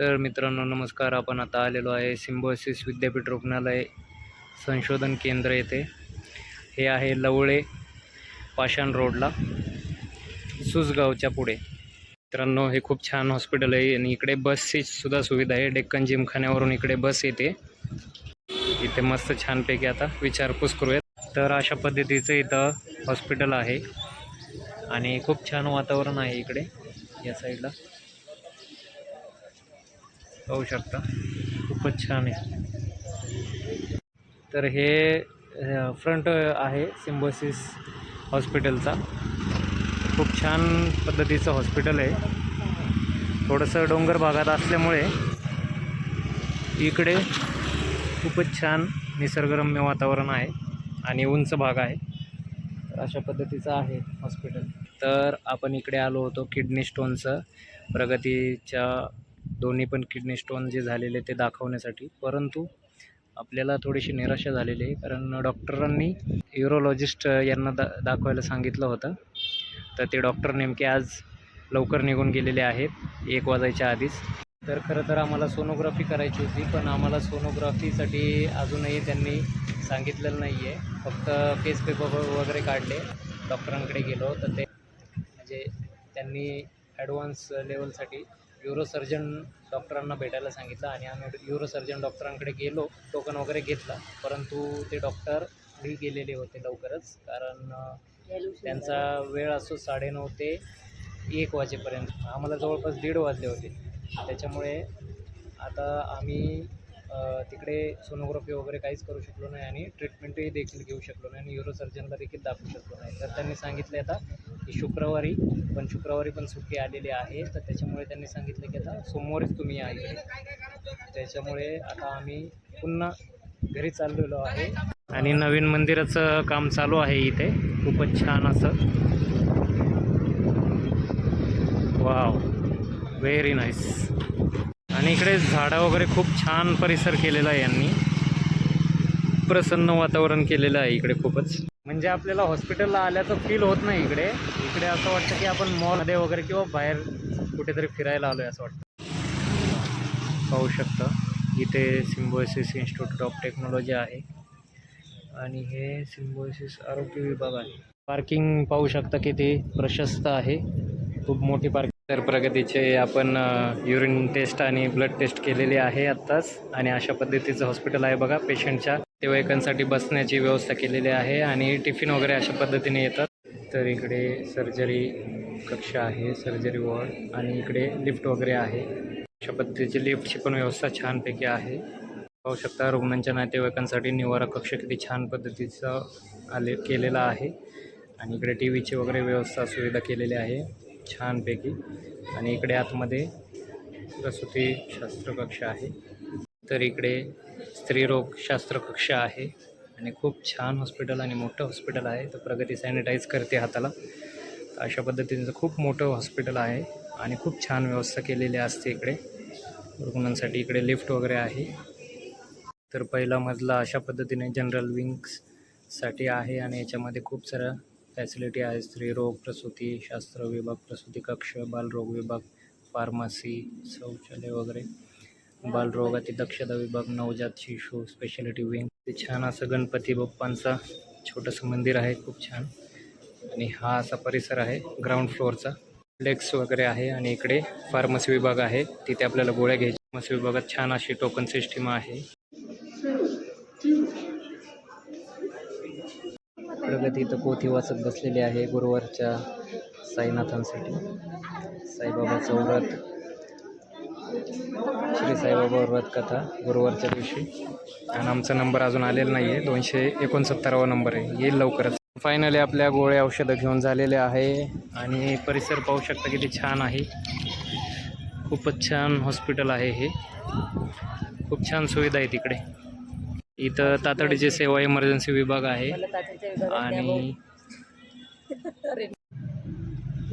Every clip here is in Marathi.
तर मित्रांनो नमस्कार. आपण आता आलेलो आहे सिम्बॉसिस विद्यापीठ रुग्णालय संशोधन केंद्र येथे. हे आहे लवळे पाषाण रोडला सुसगावच्या पुढे. मित्रांनो हे खूप छान हॉस्पिटल आहे आणि इकडे बसची सुद्धा सुविधा आहे. डेक्कन जिमखान्यावरून इकडे बस येते. इथे मस्त छानपैकी आता विचारपूस करूयात. तर अशा पद्धतीचं इथं हॉस्पिटल आहे आणि खूप छान वातावरण आहे इकडे या साईडला. पाहू शकता. खूपच छान आहे. तर हे फ्रंट आहे सिम्बोसिस हॉस्पिटलचा. खूप छान पद्धतीचं हॉस्पिटल आहे. थोडंसं डोंगर भागात असल्यामुळे इकडे खूपच छान निसर्गरम्य वातावरण आहे आणि उंच भाग आहे. तर अशा पद्धतीचं आहे हॉस्पिटल. तर आपण इकडे आलो होतो किडनी स्टोनचं प्रगतीच्या दोन्ही पण किडनी स्टोन जे झालेले ते दाखवण्यासाठी. परंतु आपल्याला थोडीशी निराशा झालेली आहे कारण डॉक्टरांनी युरोलॉजिस्ट यांना दा दाखवायला सांगितलं होतं. तर ते डॉक्टर नेमके आज लवकर निघून गेलेले आहेत एक वाजायच्या आधीच. तर खरं तर आम्हाला सोनोग्राफी करायची होती पण आम्हाला सोनोग्राफीसाठी अजूनही त्यांनी सांगितलेलं नाही आहे फक्त केस पेपर वगैरे काढले डॉक्टरांकडे गेलो. तर ते म्हणजे त्यांनी ॲडव्हान्स लेवलसाठी युरोसर्जन डॉक्टरांना भेटायला सांगितलं आणि आम्ही युरोसर्जन डॉक्टरांकडे गेलो टोकन वगैरे घेतला. परंतु ते डॉक्टर घरी गेलेले होते लवकरच कारण त्यांचा वेळ असो साडेनऊ ते एक वाजेपर्यंत. आम्हाला जवळपास दीड वाजले होते. त्याच्यामुळे आता आम्ही तिकडे सोनोग्राफी वगैरे काहीच करू शकलो नाही आणि ट्रीटमेंटही देखील घेऊ शकलो नाही आणि युरोसर्जनला देखील दाखवू शकलो नाही. तर त्यांनी सांगितले आता की शुक्रवारी पण शुक्रवारी पण सुट्टी आलेली आहे. तर त्याच्यामुळे त्यांनी सांगितलं की आता सोमवारीच तुम्ही या इकडे त्याच्यामुळे आता आम्ही पुन्हा घरी चाललेलो आहे. आणि नवीन मंदिराचं काम चालू आहे इथे. खूपच छान असं. वाव व्हेरी नाईस आणि इकडे झाडं वगैरे खूप छान परिसर केलेला आहे यांनी. प्रसन्न वातावरण केलेलं आहे इकडे खूपच. म्हणजे आपल्याला हॉस्पिटलला आल्याचं फील होत नाही इकडे. इकडे असं वाटतं की आपण मॉलमध्ये वगैरे किंवा बाहेर कुठेतरी फिरायला आलो आहे असं वाटतं. पाहू शकता. इथे सिम्बोसिस इन्स्टिट्यूट ऑफ टेक्नॉलॉजी आहे. आणि हे सिम्बोसिस आरोग्य विभाग आहे. पार्किंग पाहू शकता की ते प्रशस्त आहे. खूप मोठी पार्किंग तर प्रगतीचे आपण युरिन टेस्ट आणि ब्लड टेस्ट केलेली आहे आत्ताच. आणि अशा पद्धतीचं हॉस्पिटल आहे बघा पेशंटच्या तेवाईकांसाठी बसण्याची व्यवस्था केलेली आहे आणि टिफिन वगैरे अशा पद्धतीने येतात. तर इकडे सर्जरी कक्ष आहे सर्जरी वॉर्ड आणि इकडे लिफ्ट वगैरे आहे. अशा पद्धतीची लिफ्टची पण व्यवस्था छानपैकी आहे. पाहू शकता रुग्णांच्या नातेवाईकांसाठी निवारा कक्ष किती छान पद्धतीचं आले केलेला आहे. आणि इकडे टी व्हीची वगैरे व्यवस्था सुविधा केलेली आहे छानपैकी. आणि इकडे आतमध्ये प्रसूती शास्त्र कक्ष आहे. तर इकडे स्त्रीरोग शास्त्र आहे आणि खूप छान हॉस्पिटल आणि मोठं हॉस्पिटल आहे. तर प्रगती सॅनिटाईज करते हाताला. अशा पद्धतीचं खूप मोठं हॉस्पिटल आहे आणि खूप छान व्यवस्था केलेली असते इकडे. रुग्णांसाठी इकडे लिफ्ट वगैरे आहे. तर पहिला मजला अशा पद्धतीने जनरल विंग्ससाठी आहे आणि याच्यामध्ये खूप साऱ्या फॅसिलिटी आहे. स्त्रीरोग प्रसूती शास्त्र विभाग प्रसूती कक्ष बालरोग विभाग फार्मसी शौचालय वगैरे. बालरोगाची दक्षता विभाग नवजात शिशु स्पेशालिटी विंग ते छान असं गणपती बाप्पांचा छोटंसं मंदिर आहे खूप छान. आणि हा असा परिसर आहे ग्राउंड फ्लोअरचा फ्लेक्स वगैरे आहे आणि इकडे फार्मसी विभाग आहे. तिथे आपल्याला गोळ्या घ्यायच्या. फार्मसी विभागात छान अशी टोकन सिस्टीम आहे. प्रगती इथं पोथी वाचत बसलेली आहे गुरुवारच्या साईनाथांसाठी. साईबाबाचं व्रत श्री साईबाबा व्रत कथा गुरुवारच्या दिवशी. आणि आमचा नंबर अजून आलेला नाही आहे दोनशे एकोणसत्तरावा नंबर आहे. येईल लवकरच. फायनली आपल्या गोळ्या औषधं घेऊन झालेले आहे. आणि परिसर पाहू शकता किती छान आहे. खूपच छान हॉस्पिटल आहे हे. खूप छान सुविधा आहे तिकडे. इथं तातडीची सेवा इमर्जन्सी विभाग आहे. आणि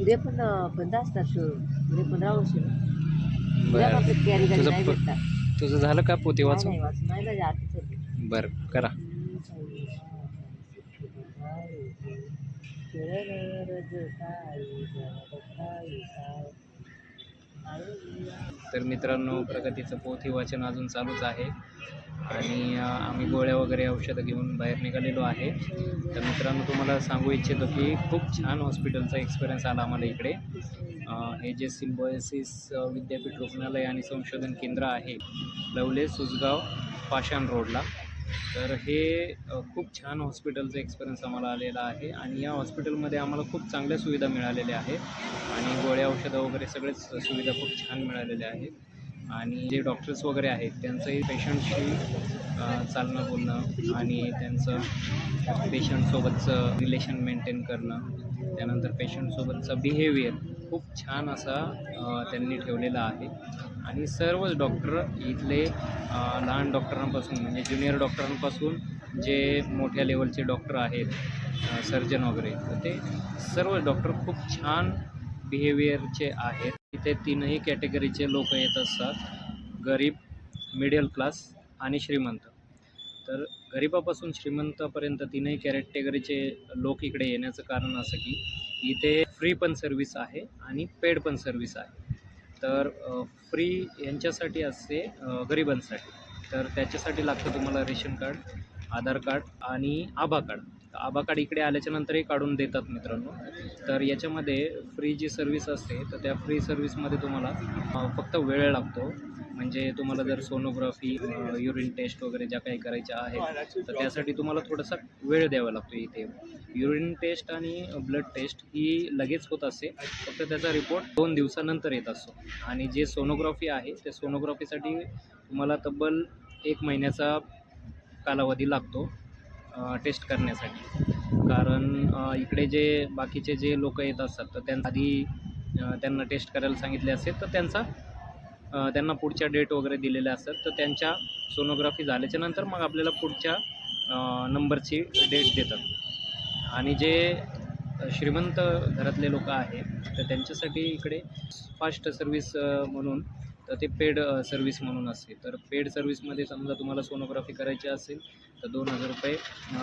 उद्या पण बंद असतात उद्या पण राहू बरं. तुझं तुझं झालं का पोते वाचून? बरं करा. तर मित्रांनो प्रगतीचं पोथी वाचन अजून चालूच आहे. आणि अ, आम्ही गोळ्या वगैरे औषधं घेऊन बाहेर निघालेलो आहे. तर मित्रांनो तुम्हाला सांगू इच्छितो की खूप छान हॉस्पिटलचा एक्सपिरियन्स आला आम्हाला इकडे. हे जे सिम्बॉयसिस विद्यापीठ रुग्णालय आणि संशोधन केंद्र आहे लवले सुसगाव पाषाण रोडला. तर हे खूप छान हॉस्पिटलचा एक्सपिरियन्स आम्हाला आलेला आहे आणि या हॉस्पिटलमध्ये आम्हाला खूप चांगल्या सुविधा मिळालेल्या आहेत आणि गोळ्या औषधं वगैरे सगळेच सुविधा खूप छान मिळालेल्या आहेत. आणि जे डॉक्टर्स वगैरे आहेत त्यांचंही पेशंटशी चालणं बोलणं आणि त्यांचं पेशंटसोबतचं रिलेशन मेंटेन करणं त्यानंतर पेशंटसोबतचं बिहेवियर खूप छान असा त्यांनी ठेवलेला आहे. आणि सर्वच डॉक्टर इथले लहान डॉक्टरांपासून म्हणजे ज्युनियर डॉक्टरांपासून जे मोठ्या लेवलचे डॉक्टर आहेत सर्जन वगैरे तर ते सर्व डॉक्टर खूप छान बिहेवियरचे आहेत. इथे तीनही कॅटेगरीचे लोक येत असतात गरीब मिडल क्लास आणि श्रीमंत. तर गरिबापासून श्रीमंतापर्यंत तीनही कॅरेटेगरीचे लोक इकडे येण्याचं कारण असं की इथे फ्री पण सर्विस आहे आणि पेड पण सर्विस आहे. तर फ्री यांच्यासाठी असते गरिबांसाठी. तर त्याच्यासाठी लागतं तुम्हाला रेशन कार्ड आधार कार्ड आणि आभा कार्ड. तर आभा कार्ड इकडे आल्याच्यानंतरही काढून देतात मित्रांनो. तर याच्यामध्ये फ्री जी सर्विस असते तर त्या फ्री सर्विसमध्ये तुम्हाला फक्त वेळ लागतो. म्हणजे तुम्हाला जर सोनोग्राफी युरिन टेस्ट वगैरे ज्या काही करायच्या आहेत तर त्यासाठी तुम्हाला थोडासा वेळ द्यावा लागतो इथे. युरिन टेस्ट आणि ब्लड टेस्ट ही लगेच होत असते. फक्त त्याचा रिपोर्ट दोन दिवसानंतर येत असतो. आणि जे सोनोग्राफी आहे त्या सोनोग्राफीसाठी तुम्हाला तब्बल एक महिन्याचा कालावधी लागतो टेस्ट करण्यासाठी. कारण इकडे जे बाकीचे जे लोक येत असतात तर त्यांना आधी त्यांना टेस्ट करायला सांगितले असेल तर त्यांचा त्यांना पुढच्या डेट वगैरे दिलेल्या असतात. तर त्यांच्या सोनोग्राफी झाल्याच्यानंतर मग आपल्याला पुढच्या नंबरची डेट देतात. आणि जे श्रीमंत घरातले लोक आहेत तर त्यांच्यासाठी इकडे फास्ट सर्विस म्हणून तर ते पेड सर्विस म्हणून असते. तर पेड सर्विसमध्ये समजा तुम्हाला सोनोग्राफी करायची असेल तर दोन हजार रुपये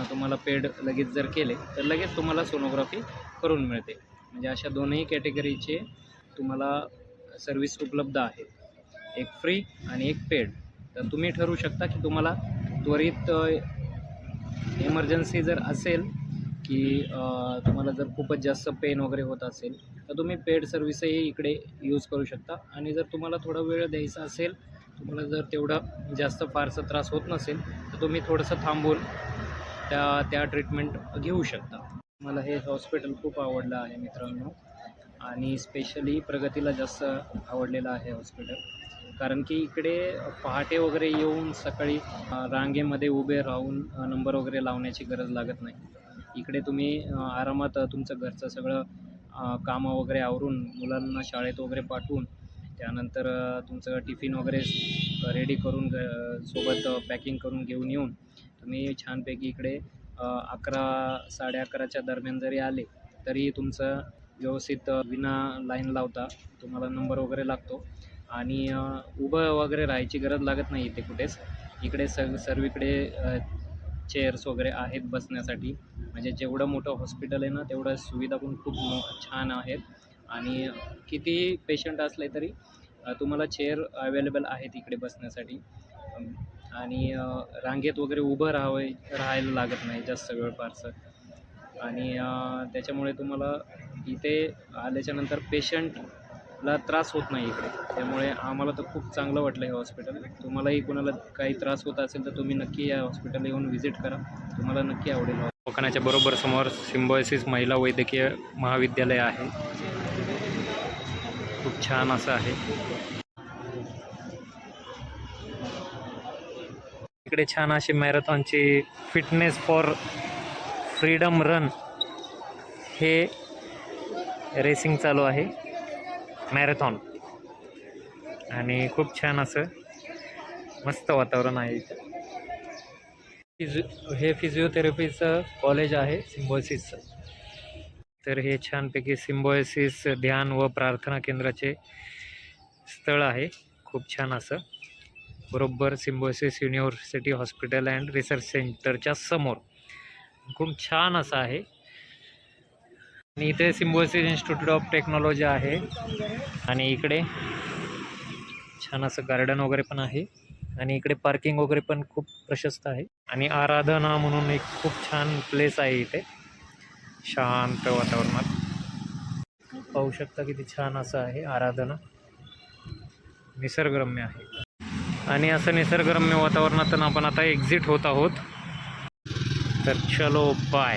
तुम्हाला पेड लगेच जर केले तर लगेच तुम्हाला सोनोग्राफी करून मिळते. म्हणजे अशा दोनही कॅटेगरीचे तुम्हाला सर्विस उपलब्ध आहे. एक फ्री आणि एक पेड तर तुम्ही ठरवू शकता की तुम्हाला त्वरित इमर्जन्सी जर असेल की तुम्हाला जर खूपच जास्त पेन वगैरे होत असेल तर तुम्ही पेड सर्विसही इकडे यूज करू शकता. आणि जर तुम्हाला थोडा वेळ द्यायचा असेल तुम्हाला जर तेवढा जास्त फारसा त्रास होत नसेल तर तुम्ही थोडंसं थांबून त्या त्या ट्रीटमेंट घेऊ शकता. मला हे हॉस्पिटल खूप आवडलं आहे मित्रांनो. आणि स्पेशली प्रगतीला जास्त आवडलेलं आहे हॉस्पिटल कारण की इकडे पहाटे वगैरे येऊन सकाळी रांगेमध्ये उभे राहून नंबर वगैरे लावण्याची गरज लागत नाही. इकडे तुम्ही आरामात तुमचं घरचं सगळं कामं वगैरे आवरून मुलांना शाळेत वगैरे पाठवून त्यानंतर तुमचं टिफिन वगैरे रेडी करून सोबत पॅकिंग करून घेऊन येऊन तुम्ही छानपैकी इकडे अकरा साडे अकराच्या दरम्यान जरी आले तरी तुमचं व्यवस्थित विना लाईन लावता तुम्हाला नंबर वगैरे लागतो. आणि उभं वगैरे राहायची गरज लागत नाही इथे कुठेच. इकडे सग सर्वीकडे चेअर्स वगैरे आहेत बसण्यासाठी. म्हणजे जेवढं मोठं हॉस्पिटल आहे ना तेवढ्या सुविधा पण खूप मो छान आहेत. आणि कितीही पेशंट असले तरी तुम्हाला चेअर अवेलेबल आहेत इकडे बसण्यासाठी. आणि रांगेत वगैरे उभं राहावे राहायला लागत नाही जास्त वेळ फारसं. आणि त्याच्यामुळे तुम्हाला इथे आल्याच्यानंतर पेशंट ला त्रास होत नाही इकडे. त्यामुळे आम्हाला तर खूप चांगलं वाटलं हे हॉस्पिटल तुम्हालाही कोणाला काही त्रास होत असेल तर तुम्ही नक्की या हॉस्पिटलला येऊन व्हिजिट करा. तुम्हाला नक्की आवडेल. दवाखान्याच्या बरोबर समोर सिम्बॉयसिस महिला वैद्यकीय महाविद्यालय आहे. खूप छान असं आहे. इकडे छान अशी मॅरेथॉनची फिटनेस फॉर फ्रीडम रन हे रेसिंग चालू आहे. मॅरेथॉन. आणि खूप छान असं मस्त वातावरण आहे इथं. फिजिओ हे फिजिओथेरपीचं कॉलेज आहे सिम्बॉयसिसचं तर हे छानपैकी सिम्बॉयसिस ध्यान व प्रार्थना केंद्राचे स्थळ आहे. खूप छान असं. बरोबर Symbiosis university hospital and research सेंटरच्या समोर. खूप छान असं आहे. आणि इथे सिम्बोसिस इन्स्टिट्यूट ऑफ टेक्नॉलॉजी आहे. आणि इकडे छान असं गार्डन वगैरे पण आहे. आणि इकडे पार्किंग वगैरे पण खूप प्रशस्त आहे. आणि आराधना म्हणून एक खूप छान प्लेस आहे इथे. शांत वातावरणात. पाहू शकता किती छान असं आहे आराधना. निसर्गरम्य आहे. आणि असं निसर्गरम्य वातावरणातून आपण आता एक्झिट होत आहोत. तर चलो बाय